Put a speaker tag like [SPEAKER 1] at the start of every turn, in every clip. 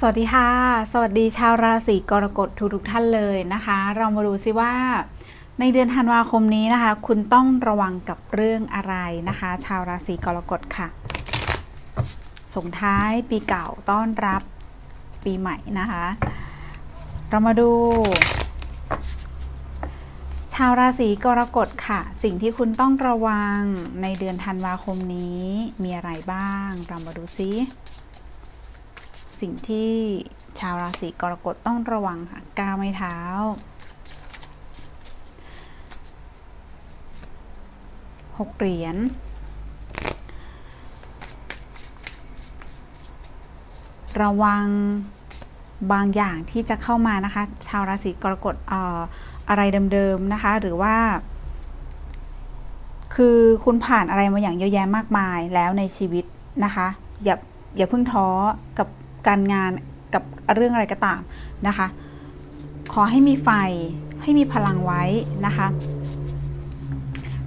[SPEAKER 1] สวัสดีค่ะ สวัสดีชาวราศีกรกฎทุกทุกท่านเลยนะคะ เรามาดูซิว่า ในเดือนธันวาคมนี้นะคะ คุณต้องระวังกับเรื่องอะไรนะคะ ชาวราศีกรกฎค่ะ ส่งท้ายปีเก่าต้อนรับปีใหม่นะคะ เรามาดู ชาวราศีกรกฎค่ะ สิ่งที่คุณต้องระวังในเดือนธันวาคมนี้มีอะไรบ้าง เรามาดูซิ สิ่งที่ชาวราศีกรกฎต้องระวังค่ะก้าวไม่เท้า หกเหรียญระวังบางอย่างที่จะเข้ามานะคะ ชาวราศีกรกฎเอ่ออะไรเดิมๆนะคะ หรือว่า คือคุณผ่านอะไรมาอย่างเยอะแยะมากมายแล้วในชีวิตนะคะ อย่าอย่าเพิ่งท้อกับ การงานกับเรื่องอะไรก็ตามนะคะ ขอให้มีไฟให้มีพลังไว้นะคะ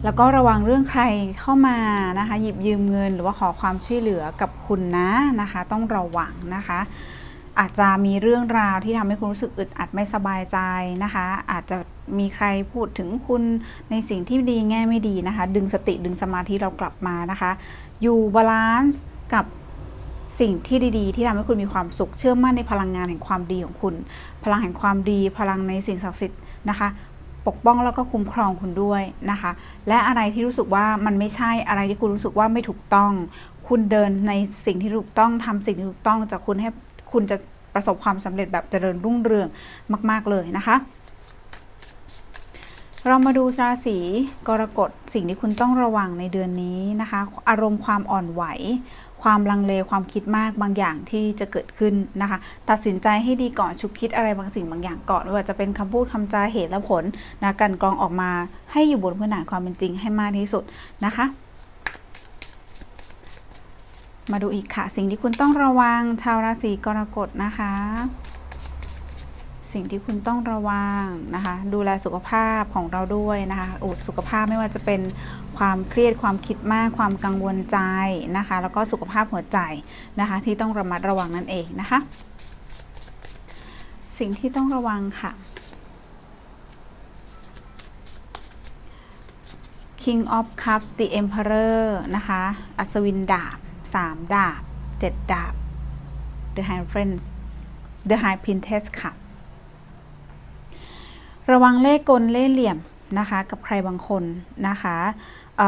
[SPEAKER 1] แล้วก็ระวังเรื่องใครเข้ามานะคะหยิบยืมเงินหรือว่าขอความช่วยเหลือกับคุณนะนะคะ ต้องระวังนะคะอาจจะมีเรื่องราวที่ทำให้คุณรู้สึกอึดอัดไม่สบายใจนะคะ อาจจะมีใครพูดถึงคุณในสิ่งที่ดีแง่ไม่ดีนะคะ ดึงสติดึงสมาธิเรากลับมานะคะ อยู่บาลานซ์กับ สิ่งที่ดีๆ ที่ทำให้คุณมีความสุขเชื่อมั่นในพลังงานแห่งความดีของคุณ พลังแห่งความดี พลังในสิ่งศักดิ์สิทธิ์นะคะ ปกป้องแล้วก็คุ้มครองคุณด้วยนะคะ และอะไรที่รู้สึกว่ามันไม่ใช่อะไรที่คุณรู้สึกว่าไม่ถูกต้อง คุณเดินในสิ่งที่ถูกต้องทำสิ่งที่ถูกต้องจะคุณให้คุณจะประสบความสำเร็จแบบเจริญรุ่งเรืองมาก ๆเลยนะคะเรามาดูราศีกรกฎสิ่งที่คุณต้องระวังในเดือนนี้นะคะ อารมณ์ความอ่อนไหว ความลังเลความคิดมากบางอย่างที่จะเกิดขึ้นนะคะ ตัดสินใจให้ดีก่อนชุบคิดอะไรบางสิ่งบางอย่างก่อนไม่ว่าจะเป็นคำพูดคำจาเหตุและผลนะกันกรองออกมาให้อยู่บนพื้นฐานความเป็นจริงให้มากที่สุดนะคะมาดูอีกค่ะ สิ่งที่คุณต้องระวังชาวราศีกรกฎนะคะ สิ่งที่คุณต้องระวังนะคะ ดูแลสุขภาพของเราด้วยนะคะอุดสุขภาพไม่ว่าจะเป็นความเครียดความคิดมากความกังวลใจนะคะ แล้วก็สุขภาพหัวใจนะคะ ที่ต้องระมัดระวังนั่นเองนะคะ สิ่งที่ต้องระวังค่ะ King of Cups the Emperor นะคะ อัศวินดาบ 3 ดาบ 7 ดาบ The High Friends The High Princess ค่ะ ระวังเล่กลเล่เหลี่ยมนะคะ กับใครบางคนนะคะอ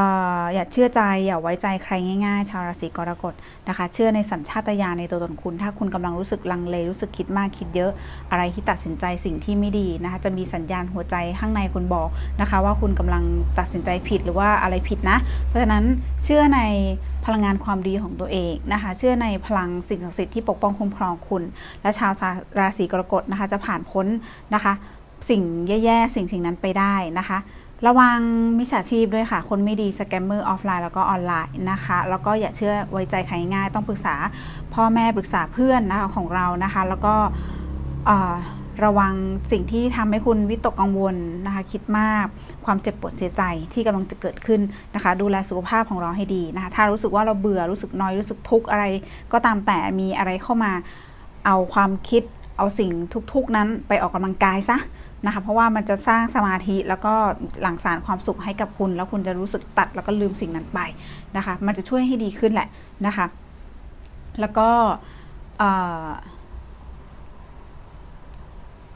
[SPEAKER 1] อย่าเชื่อใจอย่าไว้ใจใครง่ายๆ ชาวราศีกรกฎนะคะ เชื่อในสัญชาตญาณในตัวตนคุณ ถ้าคุณกำลังรู้สึกลังเลรู้สึกคิดมากคิดเยอะ อะไรที่ตัดสินใจสิ่งที่ไม่ดีนะคะ จะมีสัญญาณหัวใจข้างในคุณบอกนะคะ ว่าคุณกำลังตัดสินใจผิดหรือว่าอะไรผิดนะ เพราะฉะนั้นเชื่อในพลังงานความดีของตัวเองนะคะ เชื่อในพลังสิ่งศักดิ์สิทธิ์ที่ปกป้องคุ้มครองคุณ และชาวราศีกรกฎนะคะ จะผ่านพ้นนะคะ สิ่งแย่ๆ สิ่งสิ่งนั้นไปได้นะคะ ระวังมิจฉาชีพด้วยค่ะ คนไม่ดีสแกมเมอร์ออฟไลน์แล้วก็ออนไลน์นะคะ แล้วก็อย่าเชื่อไว้ใจใครง่าย ต้องปรึกษาพ่อแม่ปรึกษาเพื่อนนะคะของเรานะคะ แล้วก็ระวังสิ่งที่ทำให้คุณวิตกกังวลนะคะ คิดมากความเจ็บปวดเสียใจที่กำลังจะเกิดขึ้นนะคะ ดูแลสุขภาพของเราให้ดีนะคะ ถ้ารู้สึกว่าเราเบื่อรู้สึกน้อยรู้สึกทุกข์อะไร ก็ตามแต่มีอะไรเข้ามาเอาความคิด เอาสิ่งทุกๆนั้นไปออกกำลังกายซะนะคะเพราะว่ามันจะสร้างสมาธิแล้วก็หลั่งสารความสุขให้กับคุณ แล้วคุณจะรู้สึกตัดแล้วก็ลืมสิ่งนั้นไปนะคะ มันจะช่วยให้ดีขึ้นแหละนะคะ แล้วก็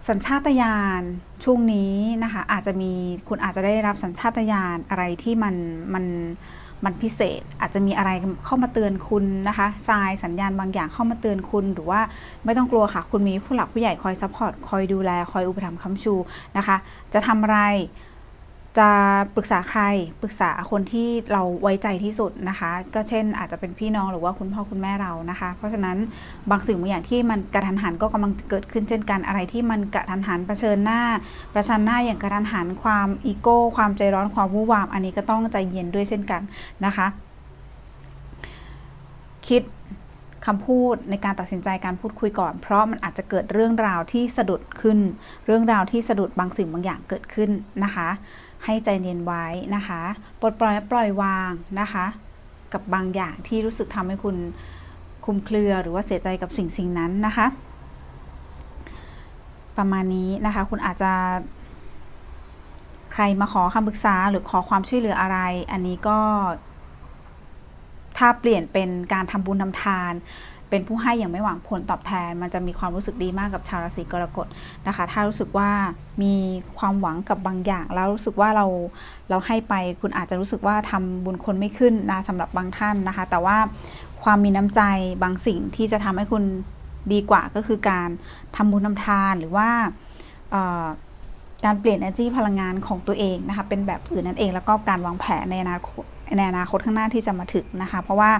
[SPEAKER 1] สัญชาตญาณช่วงนี้นะคะอาจจะมีคุณอาจจะได้รับสัญชาตญาณอะไรที่มันมันม มันพิเศษอาจจะมีอะไรเข้ามาเตือนคุณนะคะทรายสัญญาณบางอย่างเข้ามาเตือนคุณ หรือว่าไม่ต้องกลัวค่ะ คุณมีผู้หลักผู้ใหญ่คอยซัพพอร์ตคอยดูแล คอยอุปถัมภ์ค้ำชูนะคะ จะทำอะไร จะปรึกษาใครปรึกษาคนที่เราไว้ใจที่สุดนะคะ ก็เช่นอาจจะเป็นพี่น้องหรือว่าคุณพ่อคุณแม่เรานะคะ เพราะฉะนั้นบางสิ่งบางอย่างที่มันกระทันหันก็กำลังเกิดขึ้นเช่นกันอะไรที่มันกระทันหันเผชิญหน้า ประชันหน้าอย่างกระทันหันความอีโก้ความใจร้อนความวู่วาม อันนี้ก็ต้องใจเย็นด้วยเช่นกันนะคะ คิดคำพูดในการตัดสินใจการพูดคุยก่อน เพราะมันอาจจะเกิดเรื่องราวที่สะดุดขึ้น เรื่องราวที่สะดุดบางสิ่งบางอย่างเกิดขึ้นนะคะ ให้ใจเย็นไว้นะคะปลดปล่อยและปล่อยวางนะคะ กับบางอย่างที่รู้สึกทำให้คุณคุมเครือหรือว่าเสียใจกับสิ่งสิ่งนั้นนะคะ ประมาณนี้นะคะคุณอาจจะใครมาขอคำปรึกษาหรือขอความช่วยเหลืออะไร อันนี้ก็ ถ้าเปลี่ยนเป็นการทำบุญทำทาน เป็นผู้ให้อย่างไม่หวังผลตอบแทน มันจะมีความรู้สึกดีมากกับชาวราศีกรกฎนะคะ ถ้ารู้สึกว่ามีความหวังกับบางอย่าง แล้วรู้สึกว่าเราเราให้ไปคุณอาจจะรู้สึกว่าทำบุญคนไม่ขึ้นนะสำหรับบางท่านนะคะ แต่ว่าความมีน้ำใจบางสิ่งที่จะทำให้คุณดีกว่าก็คือการทำบุญทำทานหรือว่าการเปลี่ยน energy พลังงานของตัวเองนะคะ เป็นแบบอื่นนั่นเองแล้วก็การวางแผนในอนาคตในอนาคตข้างหน้าที่จะมาถึงนะคะ เพราะว่า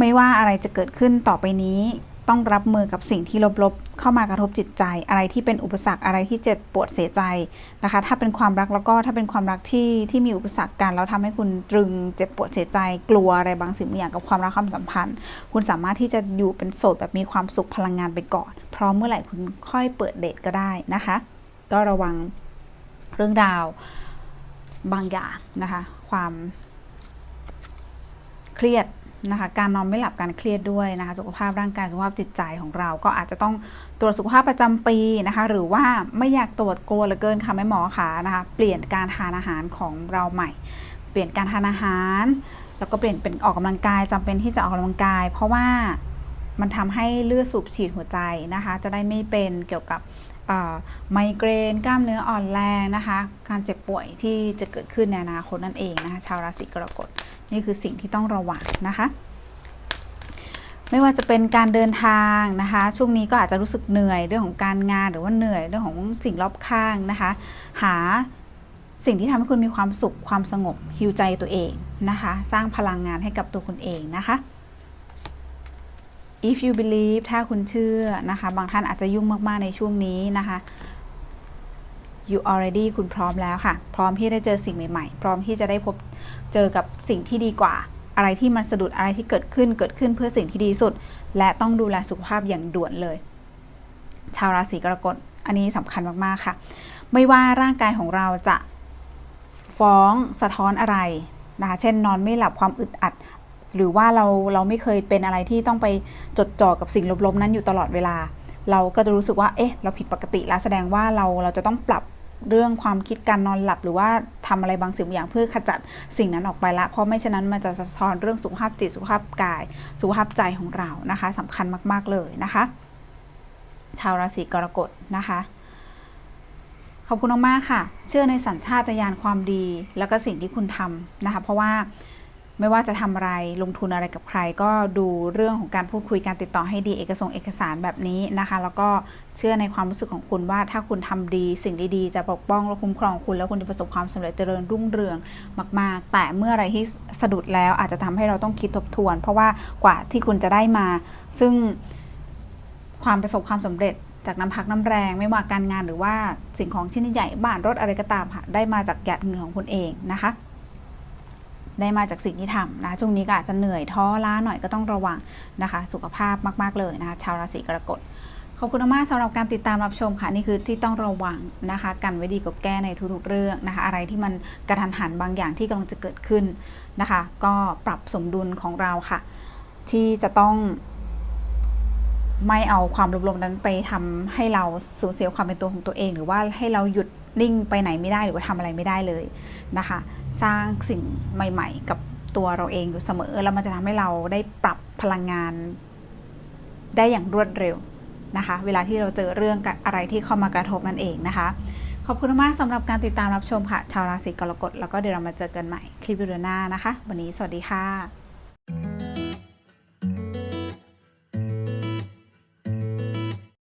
[SPEAKER 1] ไม่ว่าอะไรจะเกิดขึ้นต่อไปนี้ ต้องรับมือกับสิ่งที่ลบๆ เข้ามากระทบจิตใจ อะไรที่เป็นอุปสรรคอะไรที่เจ็บปวดเสียใจนะคะ ถ้าเป็นความรักแล้วก็ถ้าเป็นความรักที่ที่มีอุปสรรคกันแล้วทำให้คุณตรึงเจ็บปวดเสียใจ กลัวอะไรบางสิ่งบางอย่างกับความรักความสัมพันธ์ คุณสามารถที่จะอยู่เป็นโสดแบบมีความสุขพลังงานไปก่อนพร้อมเมื่อไหร่คุณค่อยเปิดเดทก็ได้นะคะ ก็ระวังเรื่องราวบางอย่างนะคะ ความเครียด นะคะการนอนไม่หลับการเครียดด้วยนะคะสุขภาพร่างกายสุขภาพจิตใจของเราก็อาจจะต้องตรวจสุขภาพประจำปีนะคะหรือว่าไม่อยากตรวจกลัวเหลือเกินค่ะแม่หมอคะนะคะเปลี่ยนการทานอาหารของเราใหม่ เปลี่ยนการทานอาหาร แล้วก็เปลี่ยนเป็นออกกำลังกายจำเป็นที่จะออกกำลังกาย เพราะว่ามันทำให้เลือดสูบฉีดหัวใจนะคะจะได้ไม่เป็นเกี่ยวกับ ไมเกรน กล้ามเนื้ออ่อนแรงนะคะ การเจ็บป่วยที่จะเกิดขึ้นในอนาคตนั่นเองนะคะ ชาวราศีกรกฎนี่คือสิ่งที่ต้องระวังนะคะ ไม่ว่าจะเป็นการเดินทางนะคะ ช่วงนี้ก็อาจจะรู้สึกเหนื่อยเรื่องของการงานหรือว่าเหนื่อยเรื่องของสิ่งรอบข้างนะคะ หาสิ่งที่ทำให้คุณมีความสุขความสงบฮิวใจตัวเองนะคะ สร้างพลังงานให้กับตัวคุณเองนะคะ if you believe ถ้าคุณเชื่อนะคะ บางท่านอาจจะยุ่งมาก ๆ ในช่วงนี้นะคะ you already คุณพร้อมแล้วค่ะ พร้อมที่จะเจอสิ่งใหม่ ๆ พร้อมที่จะได้พบเจอกับสิ่งที่ดีกว่า อะไรที่มันสะดุดอะไรที่เกิดขึ้นเกิดขึ้นเพื่อสิ่งที่ดีสุด และต้องดูแลสุขภาพอย่างด่วนเลย ชาวราศีกรกฎอันนี้สำคัญมาก ๆ ค่ะ ไม่ว่าร่างกายของเราจะฟ้องสะท้อนอะไรนะคะ เช่นนอนไม่หลับความอึดอัด หรือว่าเราเราไม่เคยเป็นอะไรที่ต้องไปจดจ่อกับสิ่งลบๆ นั้นอยู่ตลอดเวลา เราก็จะรู้สึกว่าเอ๊ะเราผิดปกติแล้วแสดงว่าเราเราจะต้องปรับเรื่องความคิดการนอนหลับ หรือว่าทำอะไรบางสิ่งบางอย่างเพื่อขจัดสิ่งนั้นออกไปละ เพราะไม่ฉะนั้นมันจะสะท้อนเรื่องสุขภาพจิตสุขภาพกาย สุขภาพใจของเรานะคะสำคัญมาก ๆเลยนะคะ ชาวราศีกรกฎนะคะขอบคุณมากๆค่ะ เชื่อในสัญชาตญาณความดี แล้วก็สิ่งที่คุณทำนะคะ เพราะว่า ไม่ว่าจะทำอะไรลงทุนอะไรกับใคร ก็ดูเรื่องของการพูดคุยการติดต่อให้ดีเอกสงค์เอกสารแบบนี้นะคะ แล้วก็เชื่อในความรู้สึกของคุณว่าถ้าคุณทำดีสิ่งดีๆ จะปกป้องและคุ้มครองคุณ แล้วคุณจะประสบความสำเร็จเจริญรุ่งเรืองมาก ๆ แต่เมื่ออะไรที่สะดุดแล้วอาจจะทำให้เราต้องคิดทบทวน เพราะว่ากว่าที่คุณจะได้มา ซึ่งความประสบความสำเร็จจากน้ำพักน้ำแรงไม่ว่าการงานหรือว่าสิ่งของชิ้นใหญ่บ้านรถอะไรก็ตามค่ะได้มาจากหยาดเหงื่อของคุณเองนะคะ ได้มาจากสิ่งที่ทำนะช่วงนี้ก็อาจจะเหนื่อยท้อล้าหน่อยก็ต้องระวังนะคะ สุขภาพมาก ๆ เลยนะคะชาวราศีกรกฎขอบคุณมากสำหรับการติดตามรับชมค่ะ นี่คือที่ต้องระวังนะคะ กันไว้ดีกว่าแก้ในทุกๆเรื่องนะคะ อะไรที่มันกระทันหันบางอย่างที่กำลังจะเกิดขึ้นนะคะ ก็ปรับสมดุลของเราค่ะ ที่จะต้องไม่เอาความลมๆนั้นไปทำให้เราสูญเสียความเป็นตัวของตัวเอง หรือว่าให้เราหยุด นิ่งไปไหนไม่ได้หรือว่าทำอะไรไม่ได้เลยนะคะ สร้างสิ่งใหม่ ๆ กับตัวเราเองอยู่เสมอแล้วมันจะทำให้เราได้ปรับพลังงาน ได้อย่างรวดเร็วนะคะ เวลาที่เราเจอเรื่องอะไรที่เข้ามากระทบนั่นเองนะคะ ขอบคุณมากสำหรับการติดตามรับชมค่ะ ชาวราศีกรกฎแล้วก็เดี๋ยวเรามาเจอกันใหม่คลิปวิดีโอหน้านะคะ วันนี้สวัสดีค่ะ